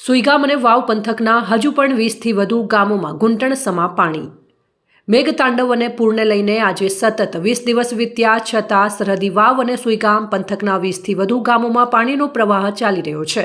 સુઈગામ અને વાવ પંથકના હજુ પણ વીસથી વધુ ગામોમાં ઘૂંટણસમા પાણી. મેઘતાંડવ અને પૂરને લઈને આજે સતત વીસ દિવસ વીત્યા, છતાં સરહદી વાવ અને સુઈગામ પંથકના વીસથી વધુ ગામોમાં પાણીનો પ્રવાહ ચાલી રહ્યો છે.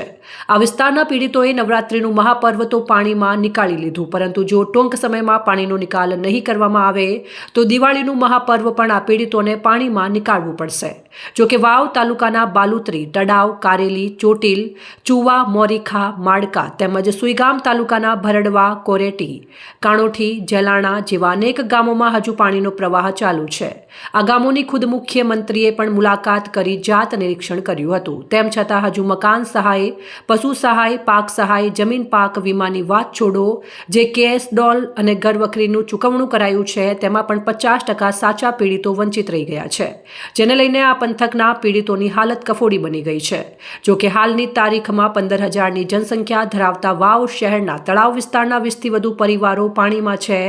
આ વિસ્તારના પીડિતોએ નવરાત્રિનું મહાપર્વ તો પાણીમાં નીકાળી લીધું, પરંતુ જો ટૂંક સમયમાં પાણીનો નિકાલ નહીં કરવામાં આવે, તો દિવાળીનું મહાપર્વ પણ આ પીડિતોને પાણીમાં નીકાળવું પડશે. જો કે વાવ તાલુકાના બાલુત્રી તડાવ કારેલી, ચોટીલ, ચુવા, મોરીખા, માડકા તેમજ સુઈગામ તાલુકાના ભરડવા, કોરેટી, કાણોઠી, જલાણા જેવા અનેક ગામોમાં હજુ પાણીનો પ્રવાહ ચાલુ છે. આ ગામોની ખુદ મુખ્યમંત્રીએ પણ મુલાકાત કરી જાત નિરીક્ષણ કર્યું હતું. તેમ છતાં હજુ મકાન સહાય, પશુ સહાય, પાક સહાય, જમીન પાક વીમાની વાત છોડો, જે કેસ, ડોલ અને ઘરવખરીનું ચૂકવણું કરાયું છે, તેમાં પણ પચાસ ટકા સાચા પીડિતો વંચિત રહી ગયા છે. જેને લઈને આ પંથકના પીડિતોની હાલત કફોડી બની ગઈ છે. જોકે હાલની તારીખમાં પંદર હજારની જનસંખ્યા ધરાવતા વાવ શહેરના તળાવ વિસ્તારના વીસથી વધુ પરિવારો પાણીમાં છે,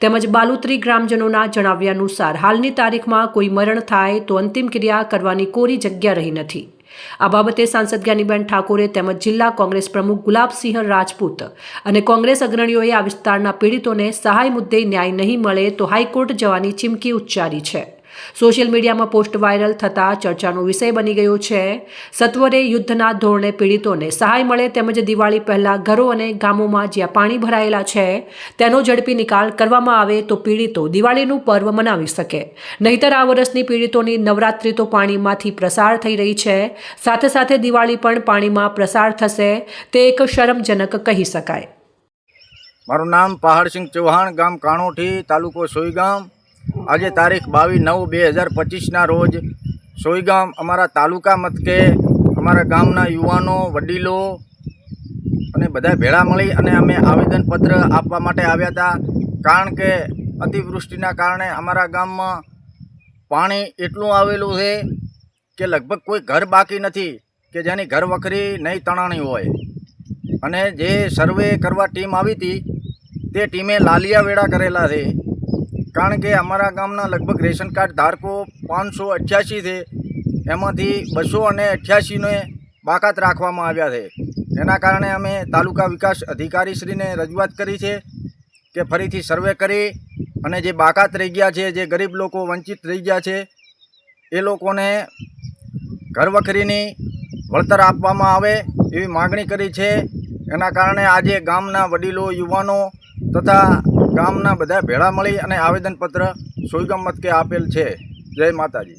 તેમજ બાલુત્રી ગ્રામજનોના જણાવ્યા અનુસાર, હાલની તારીખમાં કોઈ મરણ થાય તો અંતિમ ક્રિયા કરવાની કોરી જગ્યા રહી નથી. આ બાબતે સાંસદ જ્ઞાનીબેન ઠાકોરે તેમજ જિલ્લા કોંગ્રેસ પ્રમુખ ગુલાબસિંહ રાજપૂત અને કોંગ્રેસ અગ્રણીઓએ આ વિસ્તારના પીડિતોને સહાય મુદ્દે ન્યાય નહીં મળે તો હાઈકોર્ટ જવાની ચીમકી ઉચ્ચારી છે. સોશિયલ મીડિયામાં પોસ્ટ વાયરલ થતાં ચર્ચાનો વિષય બની ગયો છે. સત્વરે યુદ્ધના ધોરણે પીડિતોને સહાય મળે તેમજ દિવાળી પહેલાં ઘરો અને ગામોમાં જ્યાં પાણી ભરાયેલા છે, તેનો ઝડપી નિકાલ કરવામાં આવે તો પીડિતો દિવાળીનું પર્વ મનાવી શકે. નહીતર આ વર્ષની પીડિતોની નવરાત્રિ તો પાણીમાંથી પ્રસાર થઈ રહી છે. સાથે સાથે દિવાળી પણ પાણીમાં પ્રસાર થશે, તે એક શરમજનક કહી શકાય. મારું નામ પહાડસિંહ ચૌહાણ, ગામ કાણોઠી, તાલુકો સોઈગામ. આજે તારીખ બાવીસ નવ બે હજાર પચીસના રોજ સોઈગામ અમારા તાલુકા મથકે અમારા ગામના યુવાનો, વડીલો અને બધા ભેળા મળી અને અમે આવેદનપત્ર આપવા માટે આવ્યા હતા. કારણ કે અતિવૃષ્ટિના કારણે અમારા ગામમાં પાણી એટલું આવેલું છે કે લગભગ કોઈ ઘર બાકી નથી કે જેની ઘર વખરી નહીં તણાણી હોય. અને જે સર્વે કરવા ટીમ આવી હતી, તે ટીમે લાલિયા વેડા કરેલા છે. કારણ કે અમારા ગામના લગભગ રેશન કાર્ડ ધારકો પાંચસો અઠ્યાસી છે. એમાંથી બસો અને અઠ્યાસીને બાકાત રાખવામાં આવ્યા છે. એના કારણે અમે તાલુકા વિકાસ અધિકારીશ્રીને રજૂઆત કરી છે કે ફરીથી સર્વે કરી અને જે બાકાત રહી ગયા છે, જે ગરીબ લોકો વંચિત રહી ગયા છે, એ લોકોને ઘરવખરીની વળતર આપવામાં આવે એવી માગણી કરી છે. એના કારણે આજે ગામના વડીલો, યુવાનો તથા ગામના બધા ભેળા મળી અને આવેદનપત્ર સોઈગામ મતકે આપેલ છે. જય માતાજી.